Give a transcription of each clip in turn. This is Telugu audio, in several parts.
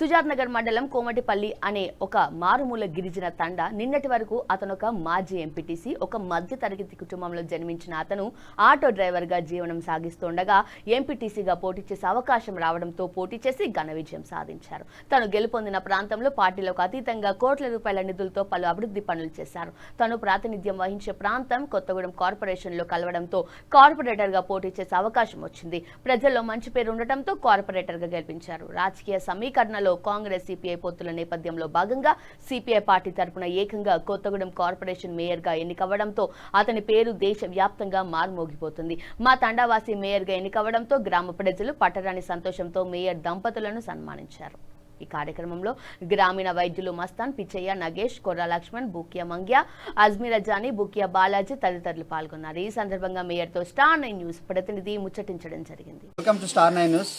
సుజాత్ నగర్ మండలం కోమటిపల్లి అనే ఒక మారుమూల గిరిజన తండ నిన్నటి వరకు అతను ఒక మాజీ ఎంపీటీసీ ఒక మధ్య తరగతి కుటుంబంలో జన్మించిన అతను ఆటో డ్రైవర్గా జీవనం సాగిస్తుండగా ఎంపీటీసీగా పోటీ చేసే అవకాశం రావడంతో పోటీ చేసి ఘన విజయం సాధించారు. తను గెలుపొందిన ప్రాంతంలో పార్టీలకు అతీతంగా కోట్ల రూపాయల నిధులతో పలు అభివృద్ధి పనులు చేశారు. తను ప్రాతినిధ్యం వహించే ప్రాంతం కొత్తగూడెం కార్పొరేషన్లో కలవడంతో కార్పొరేటర్గా పోటీ చేసే అవకాశం వచ్చింది. ప్రజల్లో మంచి పేరు ఉండటంతో కార్పొరేటర్గా గెలిపించారు. రాజకీయ సమీకరణలో కాంగ్రెస్ సిపిఐ పొత్తుల నేపథ్యంలో భాగంగా సిపిఐ పార్టీ తరపున ఏకంగా కొత్తగూడెం కార్పొరేషన్ మేయర్గా ఎన్నికవ్వడంతో అతని పేరు దేశ వ్యాప్తంగా మార్మోగిపోతుంది. మా తండావాసి మేయర్గా ఎన్నికవ్వడంతో గ్రామ ప్రజలు పట్టరాని సంతోషంతో మేయర్ దంపతులను సన్మానించారు. ఈ కార్యక్రమంలో గ్రామీణ వైద్యులు మస్తాన్ పిచ్చయ్య నగేష్ కొర్ర లక్ష్మణ్ బుక్య మంగ్య అజ్మీరా జానీ బుక్య బాలాజీ తదితరులు పాల్గొన్నారు. ఈ సందర్భంగా మేయర్తో స్టార్ నైన్ న్యూస్ ప్రతినిధి ముచ్చటించడం జరిగింది. Welcome to star nine news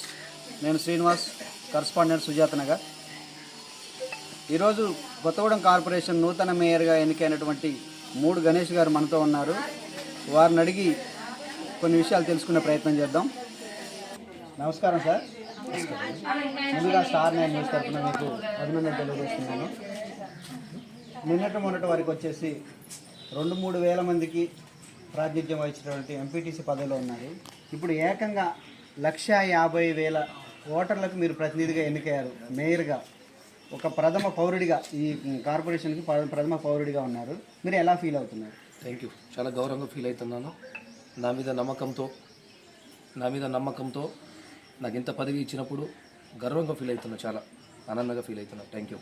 నేను శ్రీనివాస్. కరస్పాండెంట్ సుజాత నగర్. ఈరోజు కొత్తగూడెం కార్పొరేషన్ నూతన మేయర్గా ఎన్నికైనటువంటి మూడు గణేష్ గారు మనతో ఉన్నారు. వారిని అడిగి కొన్ని విషయాలు తెలుసుకునే ప్రయత్నం చేద్దాం. నమస్కారం సార్. ముందుగా స్టార్ నైన్ న్యూస్ తరఫున మీకు అభినందన తెలియజేస్తున్నాను. నిన్నటి మొన్నటి వరకు వచ్చేసి రెండు మూడు వేల మందికి ప్రాతినిధ్యం వహించినటువంటి ఎంపీటీసీ పదవిలో ఉన్నారు. ఇప్పుడు ఏకంగా లక్ష యాభై వేల ఓటర్లకు మీరు ప్రతినిధిగా ఎన్నికయ్యారు. మేయర్గా. ఒక ప్రథమ పౌరుడిగా ఈ కార్పొరేషన్కి ప్ర- ప్రథమ పౌరుడిగా ఉన్నారు. మీరు ఎలా ఫీల్ అవుతున్నారు? థ్యాంక్ యూ చాలా గౌరవంగా ఫీల్ అవుతున్నాను. నా మీద నమ్మకంతో నా మీద నమ్మకంతో నాకు ఇంత పదవి ఇచ్చినప్పుడు గర్వంగా ఫీల్ అవుతున్నా చాలా. ఆనందంగా ఫీల్ అవుతున్నా. థ్యాంక్ యూ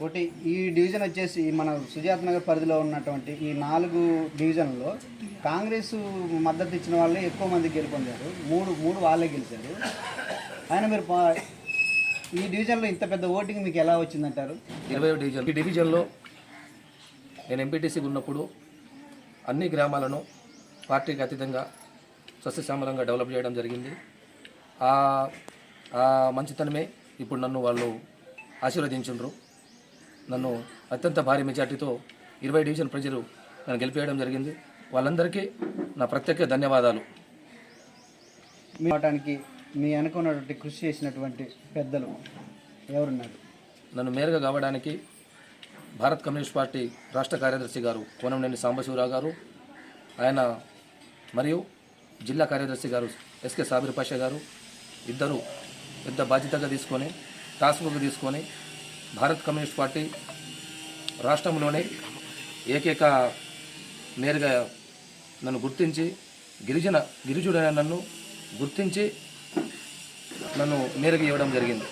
ఒకటి ఈ డివిజన్ వచ్చేసి మన సుజాత్ నగర్ పరిధిలో ఉన్నటువంటి ఈ నాలుగు డివిజన్లో కాంగ్రెస్ మద్దతు ఇచ్చిన వాళ్ళే ఎక్కువ మంది గెలుపొందారు. మూడు మూడు వాళ్ళే గెలిచారు. ఆయన మీరు ఈ డివిజన్లో ఇంత పెద్ద ఓటింగ్ మీకు ఎలా వచ్చిందంటారు? ఇరవై డివిజన్ ఈ డివిజన్లో నేను ఎంపీటీసీగా ఉన్నప్పుడు అన్ని గ్రామాలను పార్టీకి అతీతంగా సస్యశ్యామలంగా డెవలప్ చేయడం జరిగింది. ఆ ఆ మంచితనమే ఇప్పుడు నన్ను వాళ్ళు ఆశీర్వదించుండ్రు. నన్ను అత్యంత భారీ మెజార్టీతో ఇరవై డివిజన్ ప్రజలు నన్ను గెలిపేయడం జరిగింది. వాళ్ళందరికీ నా ప్రత్యేక ధన్యవాదాలు. మీ అనుకున్నటువంటి కృషి చేసినటువంటి పెద్దలు ఎవరున్నారు? నన్ను మేయర్గా కావడానికి భారత్ కమ్యూనిస్ట్ పార్టీ రాష్ట్ర కార్యదర్శి గారు కోనంనేని సాంబశివరావు గారు ఆయన మరియు జిల్లా కార్యదర్శి గారు ఎస్కే సాబిర్ పాషా గారు ఇద్దరు పెద్ద బాధ్యతగా తీసుకొని టాస్క్ తీసుకొని భారత్ కమ్యూనిస్ట్ పార్టీ రాష్ట్రంలోనే ఏకైక మేయర్గా నన్ను గుర్తించి గిరిజన గిరిజుడైన నన్ను గుర్తించి నన్ను మేరకు ఇవ్వడం జరిగింది.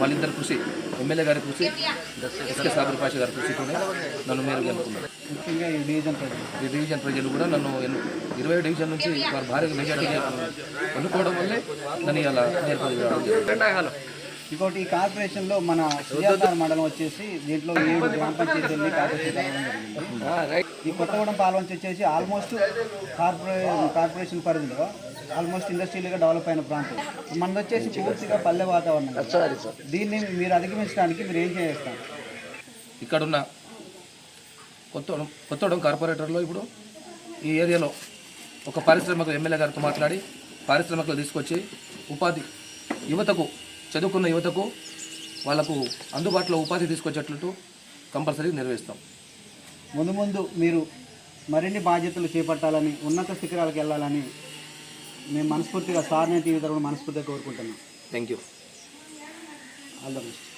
వాళ్ళిద్దరు కృషి ఎమ్మెల్యే గారి కృషి ఎస్కే సాగర్ పాష గారి కృషితోనే నన్ను మేరకు ఎన్నుకున్నారు. ముఖ్యంగా ఈ డివిజన్ ప్రజలు. ఈ డివిజన్ ప్రజలు కూడా నన్ను ఎన్ను ఇరవై డివిజన్ నుంచి వారు భారీగా మెజార్టీ ఎన్నుకోవడం వల్లే నన్ను ఇలా నేర్పడి ఇంకోటి ఈ కార్పొరేషన్లో మన సుజాతార్ మండలం వచ్చేసి దీంట్లో ఏడు గ్రామ పంచాయతీలు కార్పొరేషన్ కలవడం జరిగింది. ఈ కొత్తగూడెం పాల్వంచి వచ్చేసి ఆల్మోస్ట్ కార్పొరే కార్పొరేషన్ పరిధిలో ఆల్మోస్ట్ ఇండస్ట్రియల్గా డెవలప్ అయిన ప్రాంతం. మనది వచ్చేసి పూర్తిగా పల్లె వాతావరణం. దీన్ని మీరు అధిగమించడానికి మీరు ఏం చేస్తారు? ఇక్కడున్న కొత్త కొత్తగూడెం కార్పొరేటర్లో ఇప్పుడు ఈ ఏరియాలో ఒక పారిశ్రామిక ఎమ్మెల్యే గారితో మాట్లాడి పారిశ్రామికలు తీసుకొచ్చి ఉపాధి యువతకు చదువుకున్న యువతకు వాళ్ళకు అందుబాటులో ఉపాధి తీసుకొచ్చేటట్టు కంపల్సరీ నిర్వహిస్తాం. ముందు ముందు మీరు మరిన్ని బాధ్యతలు చేపట్టాలని ఉన్నత శిఖరాలకు వెళ్ళాలని మేము మనస్ఫూర్తిగా టీవీ తరఫున మనస్ఫూర్తిగా కోరుకుంటున్నాం. Thank you all the best